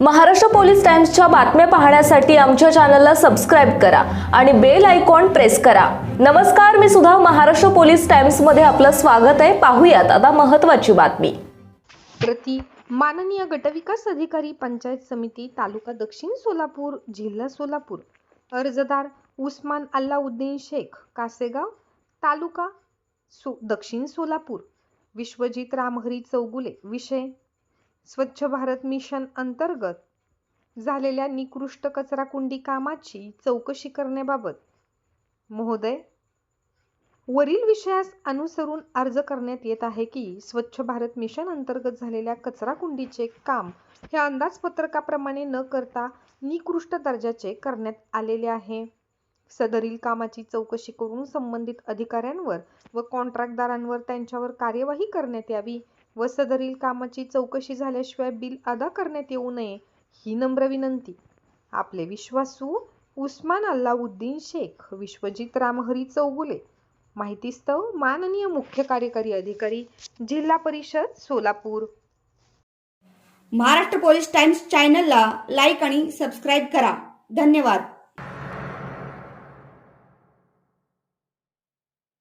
Maharashtra police टाइम्सच्या बातम्या पाहण्यासाठी आमच्या चॅनलला सबस्क्राईब करा आणि बेल आयकॉन प्रेस करा. नमस्कार मी सुद्धा महाराष्ट्र पोलीस टाइम्समध्ये आपलं स्वागत आहे. पाहूयात आता महत्वाची बातमी. प्रति माननीय गटविकास अधिकारी पंचायत समिती तालुका दक्षिण सोलापूर जिल्हा सोलापूर. अर्जदार उस्मान अल्लाउद्दीन शेख कासेगाव तालुका सो दक्षिण सोलापूर. विश्वजित रामहरी चौगुले विषय स्वच्छ भारत मिशन अंतर्गत झालेल्या निकृष्ट कचरा कुंडी कामाची चौकशी करण्याबाबत महोदय वरील विषयास अनुसरून अर्ज करण्यात येत आहे की स्वच्छ भारत मिशन अंतर्गत झालेल्या कचरा कुंडीचे काम हे अंदाजपत्रकाप्रमाणे न करता निकृष्ट दर्जाचे करण्यात आलेले आहे. सदरील कामाची चौकशी करून संबंधित अधिकाऱ्यांवर व कॉन्ट्रॅक्टदारांवर त्यांच्यावर कार्यवाही करण्यात यावी व सदरील कामाची चौकशी झाल्याशिवाय बिल अदा करण्यात येऊ नये ही नम्र विनंती. आपले विश्वासू उस्मान अल्लाउद्दीन शेख विश्वजित रामहरी चौगुले. माहितीस्तव माननीय मुख्य कार्यकारी अधिकारी जिल्हा परिषद सोलापूर. महाराष्ट्र पोलीस टाइम्स चॅनलला लाईक आणि सबस्क्राईब करा. धन्यवाद.